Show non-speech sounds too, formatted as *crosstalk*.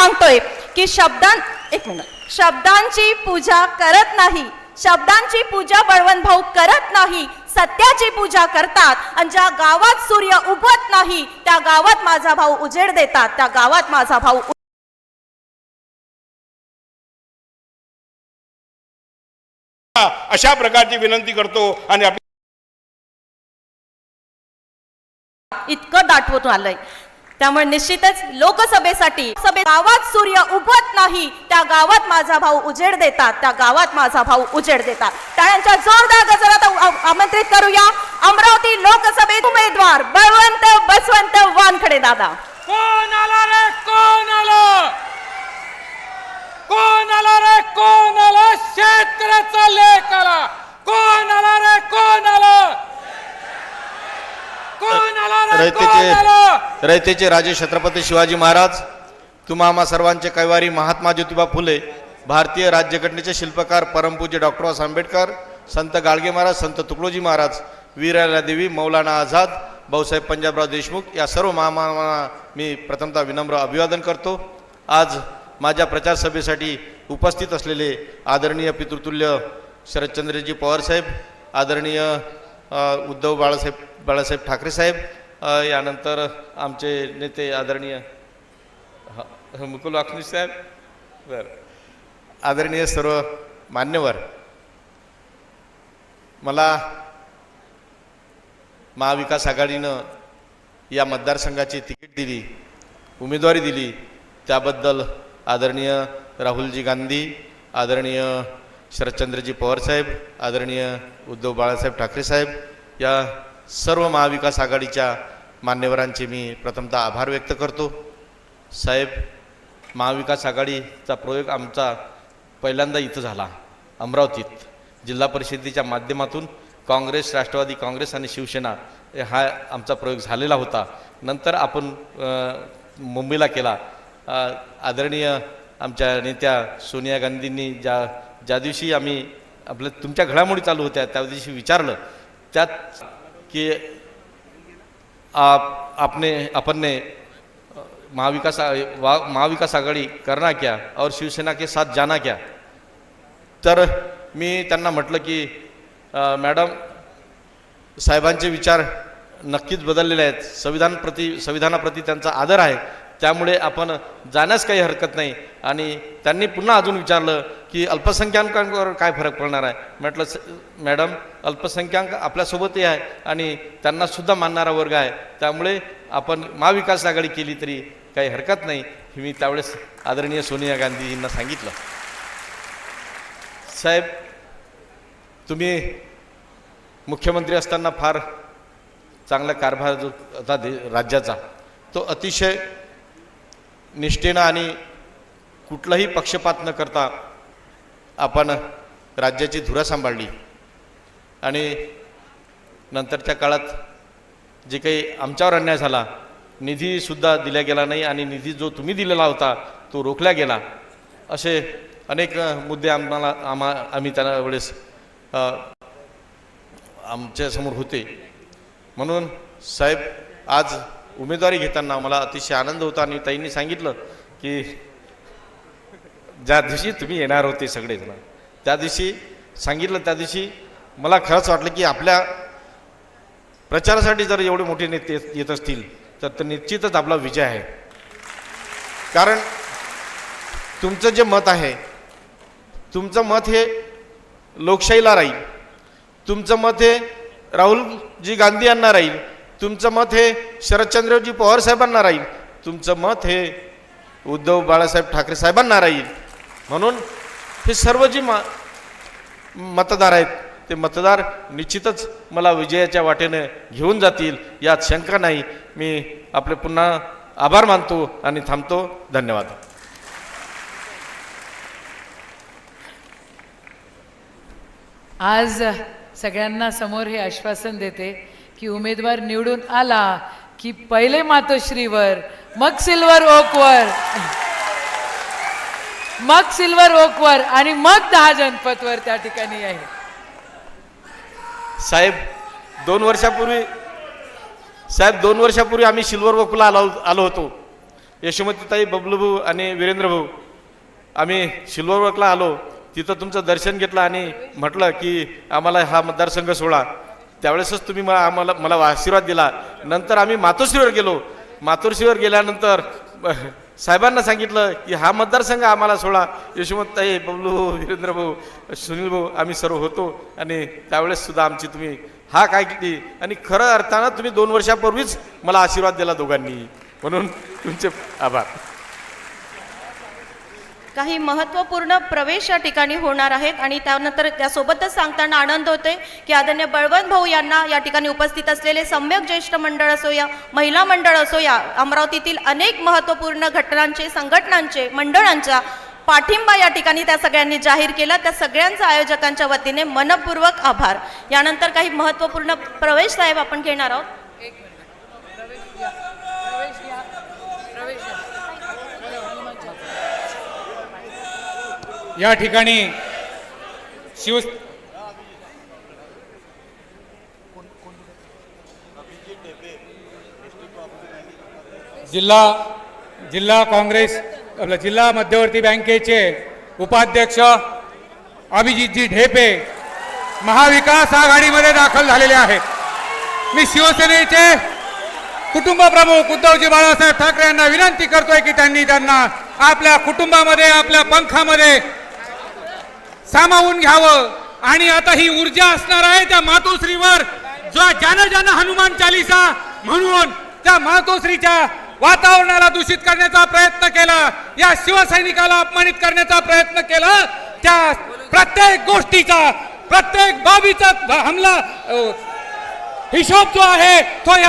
सांगतोय की शब्दां एक मिनिट. शब्दांची पूजा करत नाही. शब्दांची पूजा बळवंत भाऊ करत नाही. सत्याची पूजा करतात आणि ज्या गावात सूर्य उगवत नाही त्या गावात माझा भाऊ उजेड देतात. त्या गावात माझा भाऊ अशा प्रकारची विनंती करतो आणि इतकं दाटवून आलंय. त्यामुळे निश्चितच लोकसभेसाठी सभे गावात सूर्य उगवत नाही त्या गावात माझा भाऊ उजेड देतात त्या गावात माझा भाऊ उजेड देतात. टाळ्यांच्या जोरदार गजरात आमंत्रित करूया. अमरावती लोकसभेत उमेदवार बळवंत बसवंत वानखडे दादा. कोण आला रे? कोण आला? कोण आला रे? कोण आला? शेतकऱ्याचा लेख आला. कोण आला रे कोण आला कोण आला रे कोण आला रयतेचे रयतेचे राजे छत्रपती शिवाजी महाराज तुम्हा आम्हा सर्वांचे कैवारी महात्मा ज्योतिबा फुले भारतीय राज्यघटनेचे शिल्पकार परमपूज्य डॉक्टर बाबासाहेब आंबेडकर संत गाडगे महाराज संत तुकडोजी महाराज वीराला देवी मौलाना आझाद भाऊसाहेब पंजाबराव देशमुख या सर्व महामानवांना मी प्रथमतः विनम्र अभिवादन करतो. आज माझ्या प्रचार सभेसाठी उपस्थित असलेले आदरणीय पितृतुल्य शरदचंद्रजी पवारसाहेब आदरणीय उद्धव बाळासाहेब बाळासाहेब ठाकरे साहेब यानंतर आमचे नेते आदरणीय ह- मुकुल वाखनी साहेब. बरं. आदरणीय सर्व मान्यवर मला महाविकास आघाडीनं या मतदारसंघाची तिकीट दिली उमेदवारी दिली. त्याबद्दल आदरणीय राहुलजी गांधी आदरणीय शरदचंद्रजी पवारसाहेब आदरणीय उद्धव बाळासाहेब ठाकरे साहेब या सर्व महाविकास आघाडीच्या मान्यवरांचे मी प्रथमतः आभार व्यक्त करतो. साहेब महाविकास आघाडीचा प्रयोग आमचा पहिल्यांदा इथं झाला अमरावतीत. जिल्हा परिषदेच्या माध्यमातून काँग्रेस राष्ट्रवादी काँग्रेस आणि शिवसेना हा आमचा प्रयोग झालेला होता. नंतर आपण मुंबईला केला. आदरणीय आमच्या नेत्या सोनिया गांधींनी ज्या ज्या दिवशी आम्ही आपलं तुमच्या घडामोडी चालू होत्या त्या दिवशी विचारलं त्यात की आप आपने अपन ने महाविकास वा- महाविकास आघाडी करणार क्या और शिवसेना के साथ जाना क्या? तर मी त्यांना म्हटलं की मॅडम साहेबांचे विचार नक्कीच बदललेले आहेत. संविधानप्रती संविधानाप्रती त्यांचा आदर आहे. त्यामुळे आपण जाण्यास काही हरकत नाही. आणि त्यांनी पुन्हा अजून विचारलं की अल्पसंख्याकांवर काय फरक पडणार आहे? म्हटलं मॅडम अल्पसंख्याक आपल्यासोबतही आहे आणि त्यांनासुद्धा मानणारा वर्ग आहे. त्यामुळे आपण महाविकास आघाडी केली तरी काही हरकत नाही. हे मी त्यावेळेस आदरणीय सोनिया गांधीजींना सांगितलं. साहेब तुम्ही मुख्यमंत्री असताना फार चांगला कारभार जो होता दे राज्याचा तो अतिशय निष्ठेनं आणि कुठलाही पक्षपात न करता आपण राज्याची धुरा सांभाळली. आणि नंतरच्या काळात जे काही आमच्यावर अन्याय झाला निधीसुद्धा दिला गेला नाही आणि निधी जो तुम्ही दिलेला होता तो रोखला गेला. असे अनेक मुद्दे आम्हाला आम्हा आम्ही त्या वेळेस आमच्यासमोर होते. म्हणून साहेब आज उमेदवारी घेताना मला अतिशय आनंद होता आणि ताईंनी सांगितलं की ज्या दिवशी तुम्ही येणार होते सगळेजण त्या दिवशी सांगितलं त्या दिवशी मला खरंच वाटलं की आपल्या प्रचारासाठी जर एवढे मोठे नेते येत असतील तर ते निश्चितच आपला विजय आहे. कारण तुमचं जे मत आहे तुमचं मत हे लोकशाहीला राहील. तुमचं मत हे राहुलजी गांधी यांना राहील. तुमचं मत हे शरदचंद्रजी पवार साहेबांना राहील. तुमचं मत हे उद्धव बाळासाहेब ठाकरे साहेबांना राहील. म्हणून हे सर्व जी मा मतदार आहेत ते मतदार निश्चितच मला विजयाच्या वाटेने घेऊन जातील यात शंका नाही. मी आपले पुन्हा आभार मानतो आणि थांबतो. धन्यवाद. आज सगळ्यांना समोर हे आश्वासन देते की उमेदवार निवडून आला की पहिले मातोश्रीवर मग सिल्वर ओकवर. मग सिल्वर ओकवर आणि मग दहा जनपथवर त्या ठिकाणी आहे. साहेब दोन वर्षापूर्वी साहेब दोन वर्षापूर्वी आम्ही सिल्वर ओकला आलो आलो होतो. यशोमतीताई बबलूभाऊ आणि वीरेंद्र भाऊ आम्ही ओकला आलो. तिथं तुमचं दर्शन घेतलं आणि म्हटलं की आम्हाला हा मतदारसंघ सोडा. त्यावेळेसच तुम्ही मला आम्हाला मला आशीर्वाद दिला. नंतर आम्ही मातोश्रीवर गेलो. मातोश्रीवर गेल्यानंतर *laughs* साहेबांना सांगितलं की हा मतदारसंघ आम्हाला सोडा. यशोमतताई बबलू भाऊ वीरेंद्र भाऊ सुनील भाऊ आम्ही सर्व होतो आणि त्यावेळेस सुद्धा आमची तुम्ही हा काय केली आणि खरं अर्थानं तुम्ही दोन वर्षापूर्वीच मला आशीर्वाद दिला दोघांनी. म्हणून तुमचे आभार. काही महत्त्वपूर्ण प्रवेश या ठिकाणी होणार आहेत आणि त्यानंतर त्यासोबतच सांगताना आनंद होतोय की आदरणीय बळवंत भाऊ यांना या ठिकाणी उपस्थित असलेले सम्यक ज्येष्ठ मंडळ असो या महिला मंडळ असो या अमरावतीतील अनेक महत्त्वपूर्ण घटनांचे संघटनांचे मंडळांचा पाठिंबा या ठिकाणी त्या सगळ्यांनी जाहीर केला. त्या सगळ्यांचा आयोजकांच्या वतीने मनपूर्वक आभार. यानंतर काही महत्त्वपूर्ण प्रवेश साहेब आपण घेणार आहोत. या ठिकाणी शिव जिल्हा जिल्हा काँग्रेस जिल्हा मध्यवर्ती बँकेचे उपाध्यक्ष अभिजितजी ढेपे महाविकास आघाडीमध्ये दाखल झालेले आहेत. मी शिवसेनेचे कुटुंब प्रमुख उद्धवजी बाळासाहेब ठाकरे यांना विनंती करतोय की त्यांनी त्यांना आपल्या कुटुंबामध्ये आपल्या पंखामध्ये सामावून घ्यावं. आणि आता ही ऊर्जा असणार आहे त्या मातोश्रीवर. जो ज्यानं ज्यानं हनुमान चालिसा म्हणून त्या मातोश्रीच्या वातावरणाला दूषित करण्याचा प्रयत्न केला या शिवसैनिकाला अपमानित करण्याचा प्रयत्न केला त्या प्रत्येक गोष्टीचा प्रत्येक बाबीचा हमला हिशोब जो आहे तो या